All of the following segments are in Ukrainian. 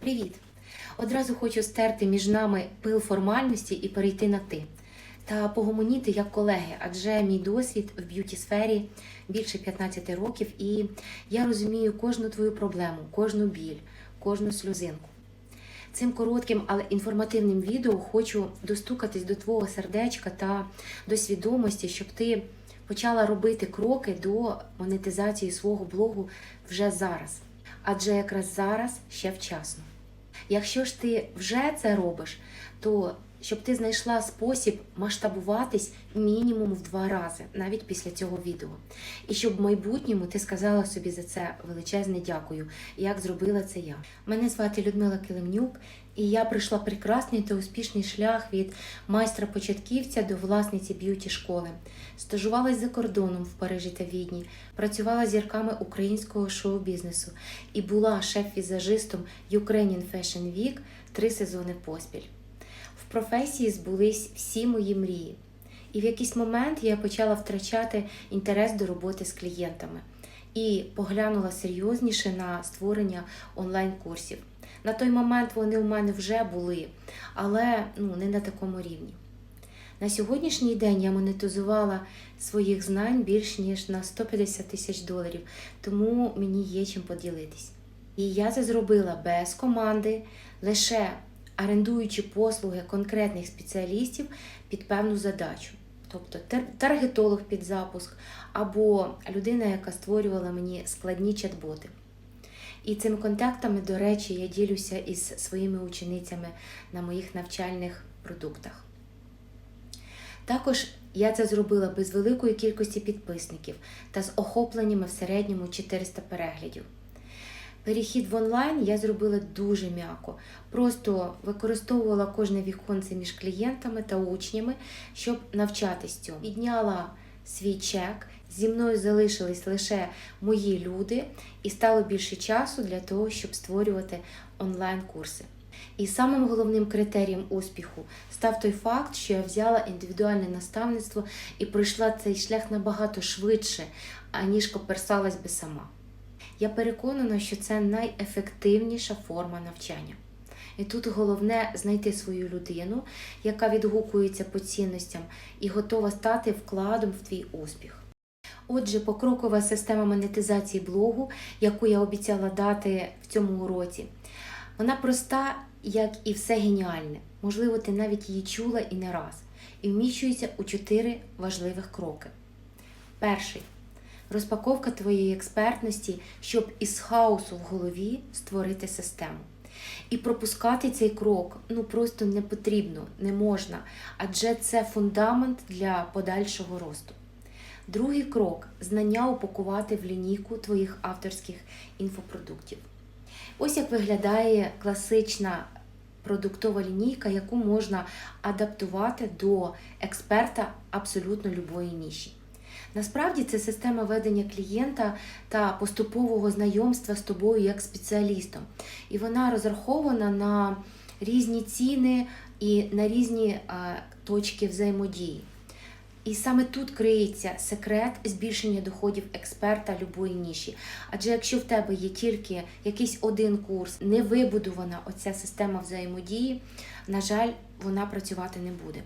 Привіт! Одразу хочу стерти між нами пил формальності і перейти на ти. Та погомоніти як колеги, адже мій досвід в б'юті сфері більше 15 років, і я розумію кожну твою проблему, кожну біль, кожну сльозинку. Цим коротким, але інформативним відео хочу достукатись до твого сердечка та до свідомості, щоб ти почала робити кроки до монетизації свого блогу вже зараз. Адже якраз зараз ще вчасно. Якщо ж ти вже це робиш, то щоб ти знайшла спосіб масштабуватись мінімум в два рази, навіть після цього відео. І щоб в майбутньому ти сказала собі за це величезне дякую, як зробила це я. Мене звати Людмила Килимнюк, і я пройшла прекрасний та успішний шлях від майстра-початківця до власниці б'юті школи. Стажувалась за кордоном в Парижі та Відні, працювала зірками українського шоу-бізнесу і була шеф-візажистом Ukrainian Fashion Week три сезони поспіль. Професії збулись всі мої мрії. І в якийсь момент я почала втрачати інтерес до роботи з клієнтами і поглянула серйозніше на створення онлайн-курсів. На той момент вони у мене вже були, але ну, не на такому рівні. На сьогоднішній день я монетизувала своїх знань більш ніж на 150 тисяч доларів, тому мені є чим поділитись. І я це зробила без команди, лише орендуючи послуги конкретних спеціалістів під певну задачу. Тобто тар- таргетолог під запуск або людина, яка створювала мені складні чат-боти. І цими контактами, до речі, я ділюся із своїми ученицями на моїх навчальних продуктах. Також я це зробила без великої кількості підписників та з охопленнями в середньому 400 переглядів. Перехід в онлайн я зробила дуже м'яко. Просто використовувала кожне віконце між клієнтами та учнями, щоб навчатись цьому. Підняла свій чек, зі мною залишились лише мої люди, і стало більше часу для того, щоб створювати онлайн-курси. І самим головним критерієм успіху став той факт, що я взяла індивідуальне наставництво і пройшла цей шлях набагато швидше, аніж коперсалась би сама. Я переконана, що це найефективніша форма навчання. І тут головне знайти свою людину, яка відгукується по цінностям і готова стати вкладом в твій успіх. Отже, покрокова система монетизації блогу, яку я обіцяла дати в цьому уроці, вона проста, як і все геніальне. Можливо, ти навіть її чула і не раз, і вміщується у чотири важливих кроки. Перший розпаковка твоєї експертності, щоб із хаосу в голові створити систему. І пропускати цей крок ну просто не потрібно, не можна, адже це фундамент для подальшого росту. Другий крок знання упакувати в лінійку твоїх авторських інфопродуктів. Ось як виглядає класична продуктова лінійка, яку можна адаптувати до експерта абсолютно любої ніші. Насправді це система ведення клієнта та поступового знайомства з тобою як спеціалістом. І вона розрахована на різні ціни і на різні точки взаємодії. І саме тут криється секрет збільшення доходів експерта любої ніші. Адже якщо в тебе є тільки якийсь один курс, не вибудована оця система взаємодії, на жаль, вона працювати не буде.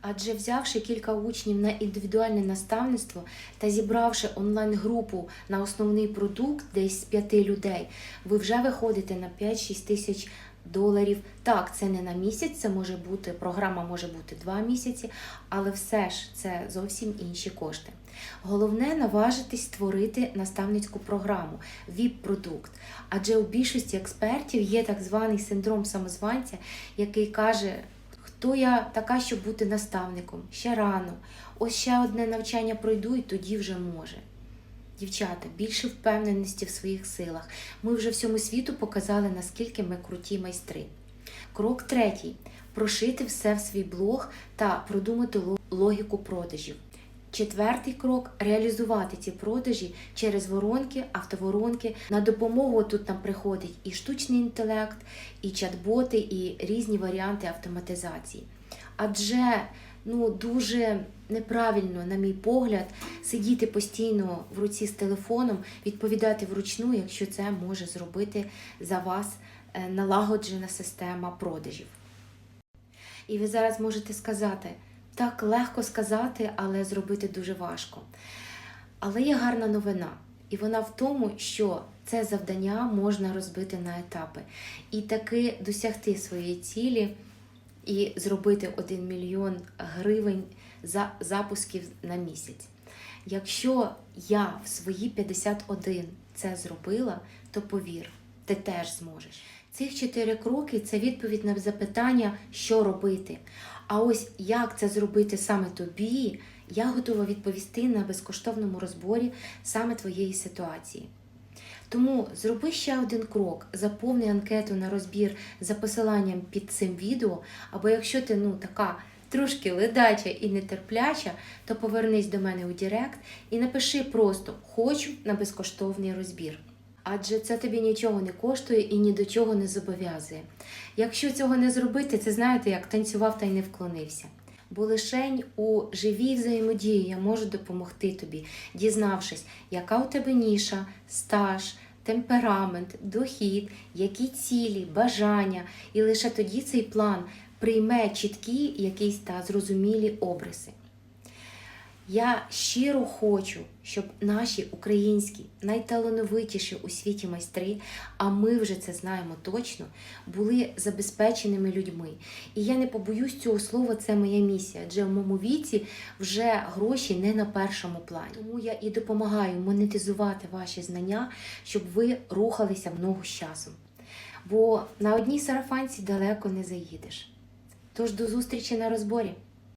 Адже взявши кілька учнів на індивідуальне наставництво та зібравши онлайн-групу на основний продукт десь з п'яти людей, ви вже виходите на 5-6 тисяч доларів. Так, це не на місяць, це може бути програма може бути два місяці, але все ж це зовсім інші кошти. Головне наважитись створити наставницьку програму, ВІП-продукт. Адже у більшості експертів є так званий синдром самозванця, який каже. Хто я така, щоб бути наставником? Ще рано. Ось ще одне навчання пройду і тоді вже може. Дівчата, більше впевненості в своїх силах. Ми вже всьому світу показали, наскільки ми круті майстри. Крок третій прошити все в свій блог та продумати логіку продажів. Четвертий крок реалізувати ці продажі через воронки, автоворонки. На допомогу тут нам приходить і штучний інтелект, і чат-боти, і різні варіанти автоматизації. Адже ну дуже неправильно, на мій погляд, сидіти постійно в руці з телефоном, відповідати вручну, якщо це може зробити за вас е, налагоджена система продажів. І ви зараз можете сказати, так легко сказати, але зробити дуже важко. Але є гарна новина, і вона в тому, що це завдання можна розбити на етапи і таки досягти своєї цілі і зробити 1 мільйон гривень за запусків на місяць. Якщо я в свої 51 це зробила, то повір, ти теж зможеш. Цих чотири кроки це відповідь на запитання, що робити. А ось як це зробити саме тобі, я готова відповісти на безкоштовному розборі саме твоєї ситуації. Тому зроби ще один крок, заповни анкету на розбір за посиланням під цим відео, або якщо ти ну така трошки ледача і нетерпляча, то повернись до мене у Директ і напиши просто Хочу на безкоштовний розбір. Адже це тобі нічого не коштує і ні до чого не зобов'язує. Якщо цього не зробити, це знаєте, як танцював та й не вклонився. Бо лишень у живій взаємодії я можу допомогти тобі, дізнавшись, яка у тебе ніша, стаж, темперамент, дохід, які цілі, бажання, і лише тоді цей план прийме чіткі якісь та зрозумілі обриси. Я щиро хочу, щоб наші українські найталановитіші у світі майстри, а ми вже це знаємо точно, були забезпеченими людьми. І я не побоюсь цього слова, це моя місія. Адже в моєму віці вже гроші не на першому плані. Тому я і допомагаю монетизувати ваші знання, щоб ви рухалися в ногу з часом. Бо на одній сарафанці далеко не заїдеш. Тож до зустрічі на розборі.